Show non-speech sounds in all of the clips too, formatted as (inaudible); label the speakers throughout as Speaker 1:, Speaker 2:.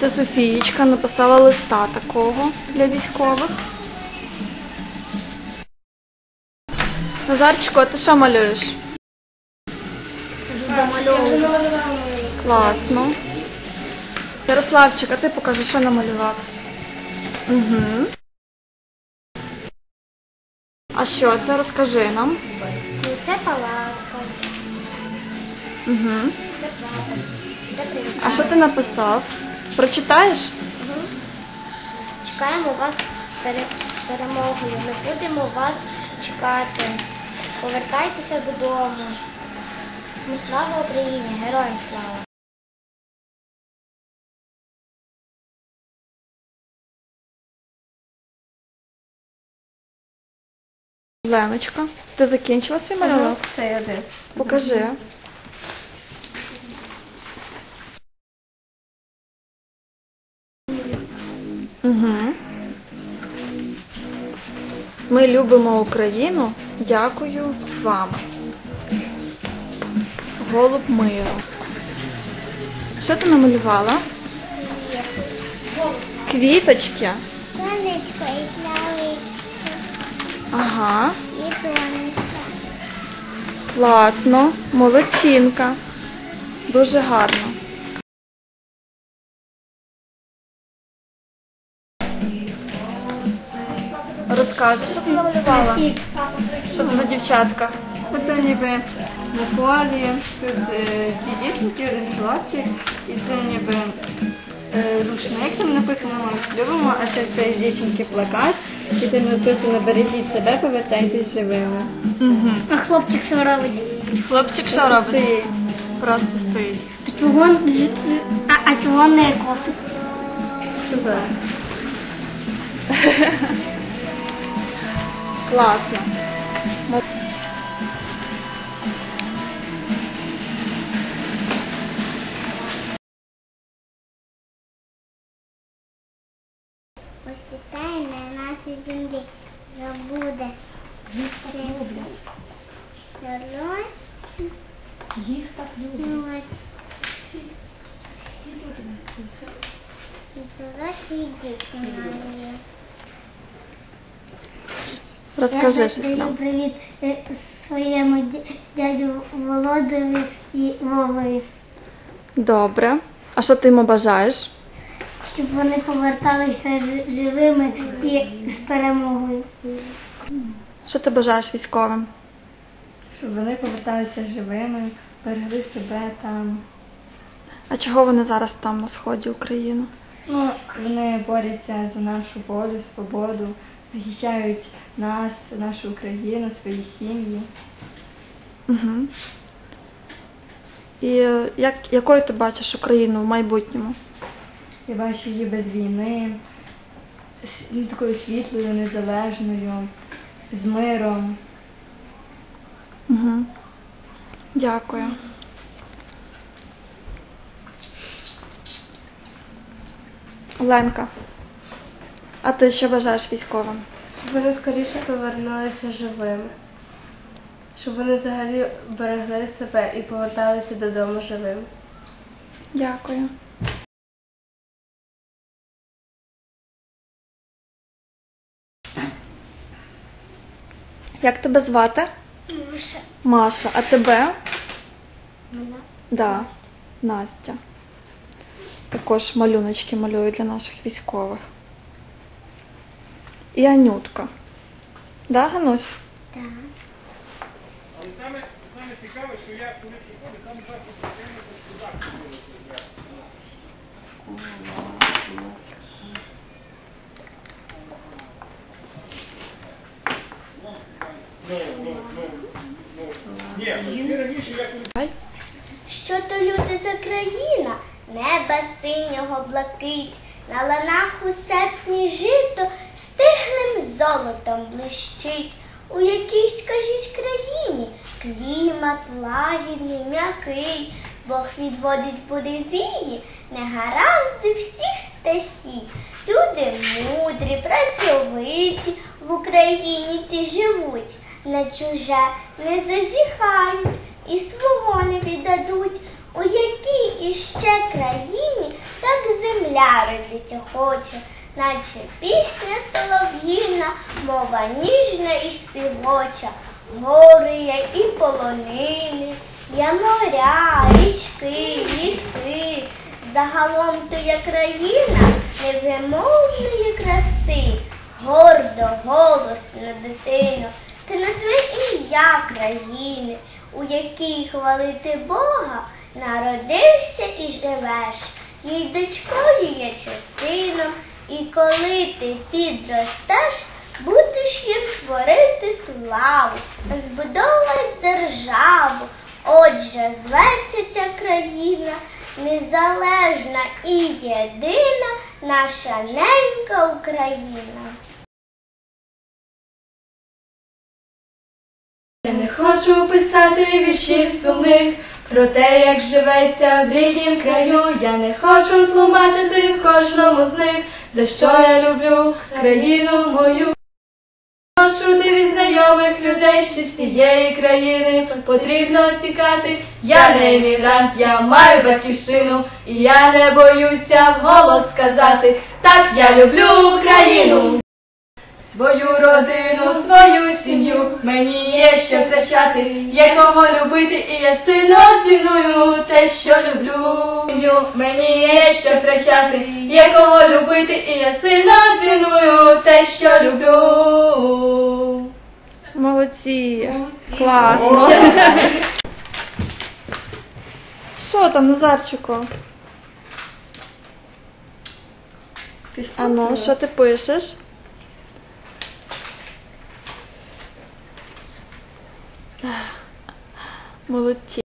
Speaker 1: Це Софієчка написала листа такого для військових. Назарчику, а ти що малюєш? Класно. Ярославчик, а ти покажи, що намалював. Угу. А що це? Розкажи нам.
Speaker 2: Це палатка,
Speaker 1: Угу.
Speaker 2: це привітання.
Speaker 1: А що ти написав? Прочитаєш?
Speaker 2: Мгм. Чекаємо вас перемогою. Ми будемо вас чекати. Повертайтеся додому. Ну, слава Україні! Героям слава!
Speaker 1: Леночка, ти закінчила свій малюнок?
Speaker 2: Це один.
Speaker 1: Покажи. Угу. Ми любимо Україну. Дякую вам. Голуб миру. Що ти намалювала? Квіточки.
Speaker 2: Сонечко і плавичка,
Speaker 1: Ага.
Speaker 2: і донечка.
Speaker 1: Класно. Молодчинка. Дуже гарно. Розкажи, що ти намалювала? Що це за дівчатка?
Speaker 3: Оце ніби на полі, тут е, один хлопчик, і це ніби е, рушник, там написано «Ми вас любимо, а це цей дівчинки плакат, і там написано бережіть себе, повертайтесь живими.
Speaker 2: А хлопчик що робить?
Speaker 1: Хлопчик що робить?
Speaker 3: Стоїть.
Speaker 1: Просто стоїть.
Speaker 2: А чого, не кофе?
Speaker 3: Супер. (laughs)
Speaker 1: Класно.
Speaker 2: Посітай на нашій землі, забуде. Їх так люблять. Їх так люблять. І дорослі діти мої.
Speaker 1: Розкажи
Speaker 2: Я
Speaker 1: щось нам.
Speaker 2: привіт е, своєму дя- дядю Володові і Вовові,
Speaker 1: Добре. А що ти йому бажаєш?
Speaker 2: щоб вони поверталися живими і з перемогою.
Speaker 1: Що ти бажаєш військовим?
Speaker 3: Щоб вони поверталися живими, берегли себе там.
Speaker 1: А чого вони зараз там на сході України?
Speaker 3: Ну, вони борються за нашу волю, свободу, захищають нас, нашу Україну, свої сім'ї.
Speaker 1: Угу. І е, як, якою ти бачиш Україну в майбутньому?
Speaker 3: Я бачу її без війни, ну, такою світлою, незалежною, з миром.
Speaker 1: Угу. Дякую. Оленка, а ти що бажаєш військовим?
Speaker 3: Щоб вони скоріше повернулися живими. Щоб вони взагалі берегли себе і поверталися додому живими.
Speaker 1: Дякую. Як тебе звати?
Speaker 2: Маша.
Speaker 1: Маша, а тебе?
Speaker 2: Мене.
Speaker 1: Да, Настя. Також малюночки малюю для наших військових. І Анютка. Да, Ганусь?
Speaker 2: Так.
Speaker 4: Але саме, саме цікаве, що я коли приходив, там завжди постійно зробляти. Ну, ну, ну, ні, раніше я.
Speaker 2: Що то люди за країна? Неба синього блакить, на ланах у серпні жито стиглим золотом блищить. У якій, скажіть, країні клімат лагідний, м'який, Бог відводить буревії, негаразди всіх стихій. Люди мудрі, працьовиті в Україні ті живуть, на чуже не зазіхають і свого не віддадуть. У якій іще країні так земля земля родиться хоче, наче пісня солов'їна, мова ніжна і співоча, гори є і полонини, є моря, річки, ліси. Загалом то є країна невимовної краси, гордо, голосно, дитино, ти назви ім'я країни, у якій хвалити Бога народився і живеш, їй дочкою є частином, і коли ти підростеш, будеш їм творити славу, збудовувати державу. Отже, зветься ця країна незалежна і єдина наша ненька Україна.
Speaker 5: Я не хочу писати віршів сумних про те, як живеться в ріднім краю. Я не хочу тлумачити в кожному з них, за що я люблю країну мою. Прошу ти від знайомих людей ще з цієї країни потрібно тікати. Я не емігрант, я маю батьківщину, і я не боюся вголос сказати. Так я люблю Україну. Свою родину, свою сім'ю, мені є що втрачати, є кого любити, і я сильно ціную те, що люблю. Сім'ю, мені є що втрачати, є кого любити, і я сильно ціную те, що люблю.
Speaker 1: Молодці. Класно. (laughs) Що там, Назарчику? А ну, що ти пишеш? Молодці.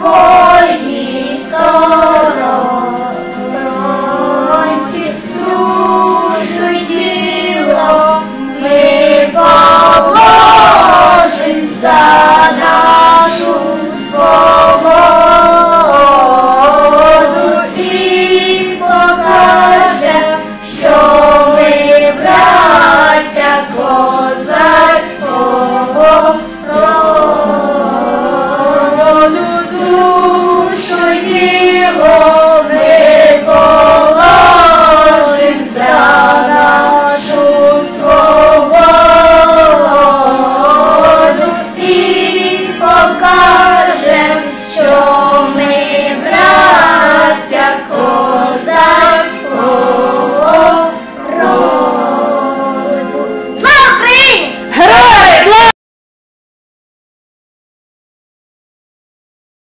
Speaker 5: Lord.